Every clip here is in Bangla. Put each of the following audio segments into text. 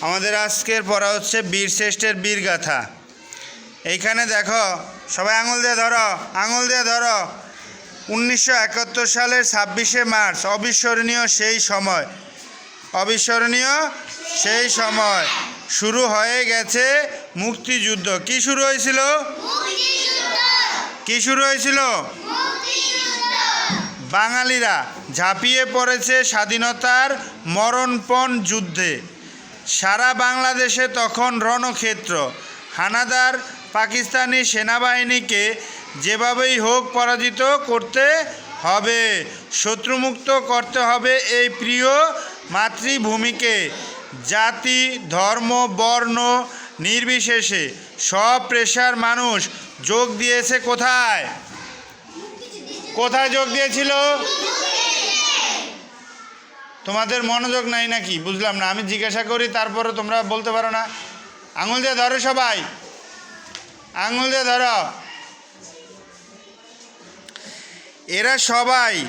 আমাদের আজকের পড়া হচ্ছে বীর শ্রেষ্ঠের বীর গাথা। এইখানে দেখো, সবাই আঙুল দিয়ে ধরো, আঙুল দিয়ে ধরো। উনিশশো একাত্তর সালের ছাব্বিশে মার্চ, অবিস্মরণীয় সেই সময়। অবিস্মরণীয় সেই সময় শুরু হয়ে গেছে মুক্তিযুদ্ধ। কি শুরু হয়েছিল? কি শুরু হয়েছিল? বাঙালিরা ঝাঁপিয়ে পড়েছে স্বাধীনতার মরণপণ যুদ্ধে। সারা বাংলাদেশে তখন রণক্ষেত্র। হানাদার পাকিস্তানি সেনাবাহিনীকে যেভাবেই হোক পরাজিত করতে হবে, শত্রুমুক্ত করতে হবে এই প্রিয় মাতৃভূমিকে। জাতি, ধর্ম, বর্ণ নির্বিশেষে সব পেশার মানুষ যোগ দিয়েছে কোথায়? কোথায় যোগ দিয়েছিল? তোমাদের মনোযোগ নাই নাকি? বুঝলাম না। আমি জিজ্ঞাসা করি তারপরে তোমরা বলতে পারো না। আঙুল দিয়ে ধরো সবাই। আঙুল দিয়ে ধরো। এরা সবাই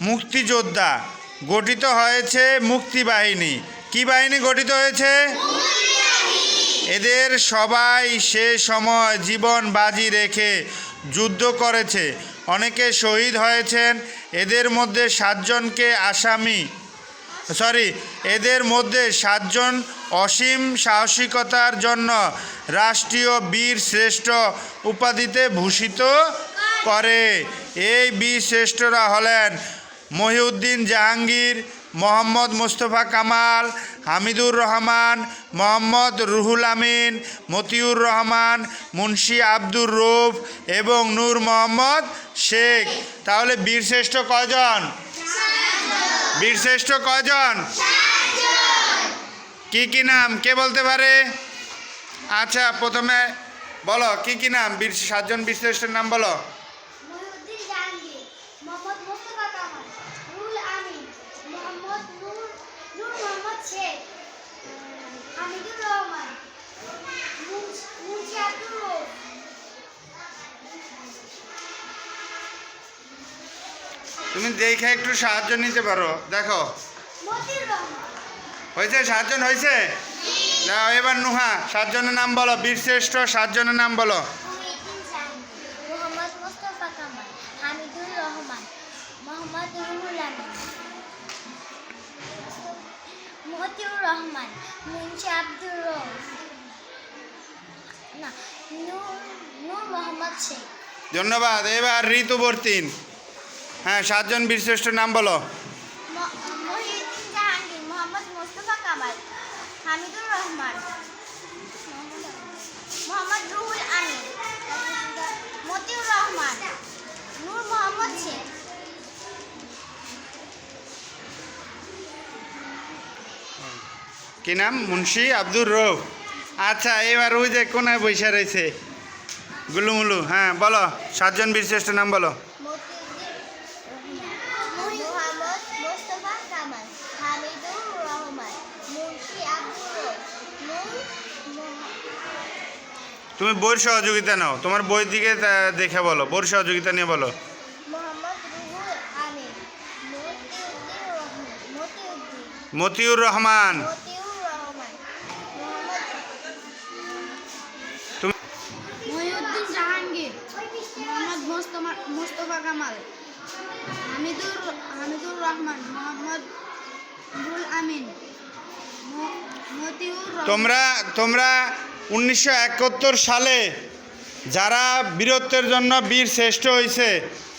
মুক্তিযোদ্ধা। গঠিত হয়েছে মুক্তি বাহিনী কি বাহিনী গঠিত হয়েছে? এদের সবাই সে সময় জীবন বাজি রেখে যুদ্ধ করেছে। অনেকে শহীদ হয়েছেন। এদের মধ্যে সাতজনকে আসামি। সরি এদের মধ্যে সাতজন অসীম সাহসিকতার জন্য রাষ্ট্রীয় বীর শ্রেষ্ঠ উপাধিতে ভূষিত করে। এই বীর শ্রেষ্ঠরা হলেন মহিউদ্দিন জাহাঙ্গীর, মোহাম্মদ মুস্তফা কামাল, হামিদুর রহমান, মোহাম্মদ রুহুল আমিন, মতিউর রহমান, মুন্সি আব্দুর রৌফ এবং নূর মোহাম্মদ শেখ। তাহলে বীরশ্রেষ্ঠ কয়জন? বীরশ্রেষ্ঠ কজন? কি কি নাম? কে বলতে পারে? আচ্ছা প্রথমে বলো কি কি নাম? বীর সাতজন বীরশ্রেষ্ঠের নাম বলো। তুমি দেখে একটু সাহায্য নিতে পারো। দেখো। হয়েছে? সাতজন হয়েছে? না এবার নুহা সাতজনের নাম বলো। বীরশ্রেষ্ঠ সাতজনের নাম বলো। মতিউর রহমান মুন্সি আব্দুর না নূর নূর মোহাম্মদ শেখ ধন্যবাদ। এবার ঋতু ঋতুবর্তীন হ্যাঁ সাতজন বীরশ্রেষ্ঠ নাম বলো। কি নাম? মুন্সি আব্দুর রৌফ আচ্ছা এবার ওই যে কোনায় বৈশা রয়েছে গুলুমুলু। হ্যাঁ বলো সাতজন বীরশ্রেষ্ঠ নাম বলো মোহাম্মদ কামাল হামিদুর রহমান মুন্সি আব্দুর রউফ তুমি বইয়ের সহযোগিতা নাও। তোমার বই দিকে দেখে বলো বইয়ের সহযোগিতা নিয়ে বলো। মতিউর রহমান। মতিউর রহমান মোহাম্মদ তুমি মহিউদ্দিন জাহাঙ্গীর মোহাম্মদ মোস্তফা কামাল। হামিদুর হামিদুর রহমান, মোহাম্মদ আমিন তোমরা তোমরা উনিশশো একাত্তর সালে যারা বীরত্বের জন্য বীর শ্রেষ্ঠ হয়েছে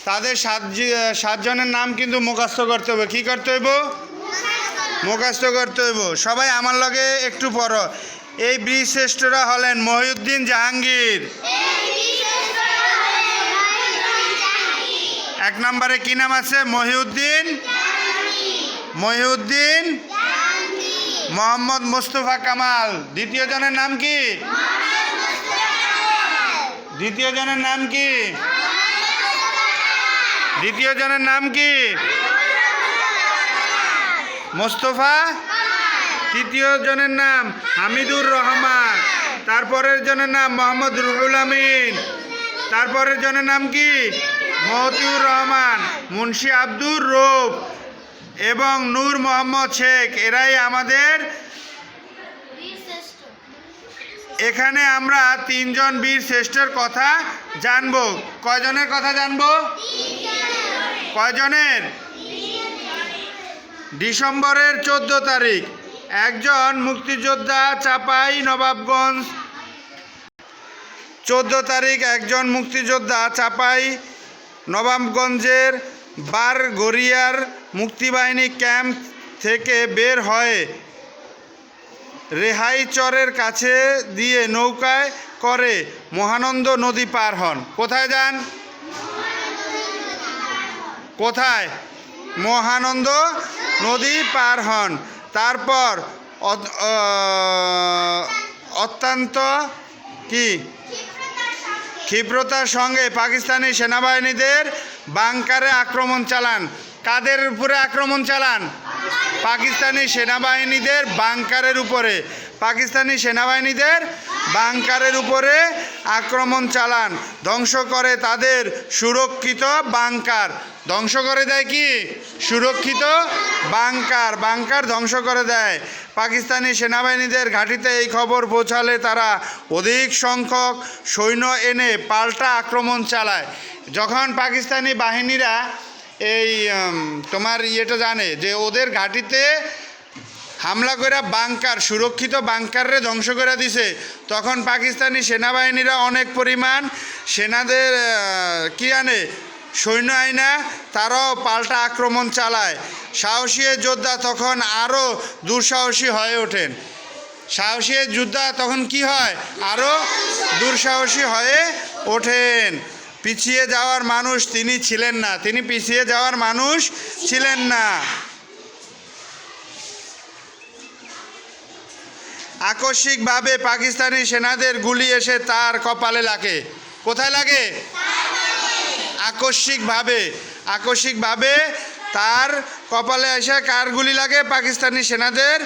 তাদের সাত সাতজনের নাম কিন্তু মুখস্থ করতে হবে কী করতে হইব? মুখস্থ করতে হইব। সবাই আমার লগে একটু পড়ো। এই বীর শ্রেষ্ঠরা হলেন মহিউদ্দিন জাহাঙ্গীর। এক নম্বরে কি নাম আছে? মহিউদ্দিন মহিউদ্দিন মোহাম্মদ মুস্তফা কামাল। দ্বিতীয় জনের নাম কি? দ্বিতীয় জনের নাম কি? দ্বিতীয় জনের নাম কি? মোস্তফা তৃতীয় জনের নাম হামিদুর রহমান। তারপরের জনের নাম মোহাম্মদ রুহুল আমিন। তারপরের জনের নাম কি? মহতিউর রহমান, মুন্সি আব্দুর রৌফ এবং নূর মোহাম্মদ শেখ, এরাই আমাদের এখানে আমরা তিনজন বীর শ্রেষ্ঠের কথা জানব। কয়জনের কথা জানব? কয়জনের? ডিসেম্বরের চোদ্দ তারিখ। একজন মুক্তিযোদ্ধা চাপাই নবাবগঞ্জ। চোদ্দ তারিখ একজন মুক্তিযোদ্ধা চাপাই নবাবগঞ্জের বারগড়িয়ার মুক্তিবাহিনী ক্যাম্প থেকে বের হয়ে রেহাইচরের কাছে দিয়ে নৌকায় করে মহানন্দ নদী পার হন। কোথায় যান? কোথায়? মহানন্দ নদী পার হন। তারপর অত্যন্ত কি? ক্ষিপ্রতার সঙ্গে পাকিস্তানি সেনাবাহিনীদের বাংকারে আক্রমণ চালান। কাদের উপরে আক্রমণ চালান? পাকিস্তানি সেনাবাহিনীদের বাংকারের উপরে। পাকিস্তানি সেনাবাহিনীদের বাংকারের উপরে আক্রমণ চালান। ধ্বংস করে তাদের সুরক্ষিত বাংকার। ধ্বংস করে দেয় কি? সুরক্ষিত বাংকার। বাংকার ধ্বংস করে দেয়। পাকিস্তানি সেনাবাহিনীদের ঘাঁটিতে এই খবর পৌঁছালে তারা অধিক সংখ্যক সৈন্য এনে পাল্টা আক্রমণ চালায়। যখন পাকিস্তানি বাহিনীরা এই তোমার ইয়েটা জানে যে ওদের ঘাঁটিতে হামলা করে বাংকার, সুরক্ষিত বাংকারে ধ্বংস করে দিছে, তখন পাকিস্তানি সেনাবাহিনীরা অনেক পরিমাণ সেনাদের কি আনে? সৈন্য আইনা তারাও পাল্টা আক্রমণ চালায়। সাহসী যোদ্ধা তখন আরও দুঃসাহসী হয়ে ওঠেন। সাহসী যোদ্ধা তখন কি হয়? আরও দুঃসাহসী হয়ে ওঠেন। পিছিয়ে যাওয়ার মানুষ তিনি ছিলেন না। তিনি পিছিয়ে যাওয়ার মানুষ ছিলেন না। আকস্মিকভাবে পাকিস্তানি সেনাদের গুলি এসে তার কপালে লাগে। কোথায় লাগে? আকস্মিকভাবে আকস্মিকভাবে তার কপালে এসে কার গুলি লাগে? পাকিস্তানি সেনাদের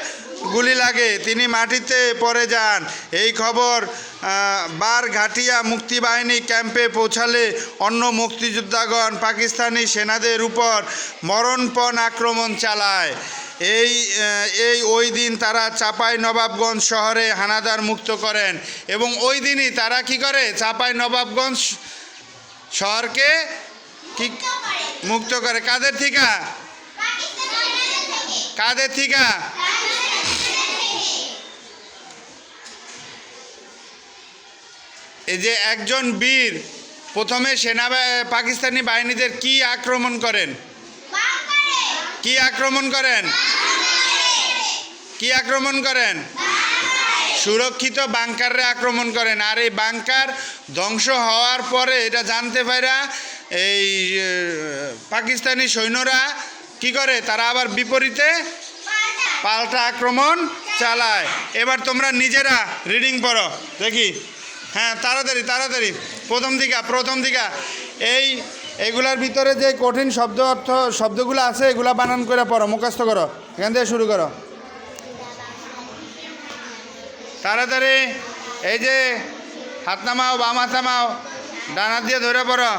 গুলি লাগে। তিনি মাটিতে পড়ে যান। এই খবর আহ, বারঘাটিয়া মুক্তিবাহিনী ক্যাম্পে পৌঁছালে অন্য মুক্তিযোদ্ধাগণ পাকিস্তানি সেনাদের উপর মরণপণ আক্রমণ চালায়। এই এই ওই দিন তারা চাপাই নবাবগঞ্জ শহরে হানাদার মুক্ত করেন এবং ওই দিনই তারা কি করে? চাপাই নবাবগঞ্জ শহরকে কি মুক্ত করে। কাদের থিকা কাদের থিকা এই যে একজন বীর, প্রথমে সেনা পাকিস্তানি বাহিনীদের কি আক্রমণ করেন? কি আক্রমণ করেন? কি আক্রমণ করেন? সুরক্ষিত বাংকারে আক্রমণ করেন। আর এই বাংকার ধ্বংস হওয়ার পরে এটা জানতে পারা এই পাকিস্তানি সৈন্যরা কি করে? তারা আবার বিপরীতে পাল্টা আক্রমণ চালায়। এবার তোমরা নিজেরা রিডিং পড়ো। দেখি। হ্যাঁ তাড়াতাড়ি তাড়াতাড়ি। প্রথম দিকা প্রথম দিকা। এই, এগুলার ভিতরে যে কঠিন শব্দ অর্থ শব্দগুলো আছে, এগুলা বানান করে পড়ো, মুখস্থ করো। এখান থেকে শুরু করো। তাড়াতাড়ি এই যে হাত নামাও বাম হাত নামাও ডানা দিয়ে ধরে পড়ো।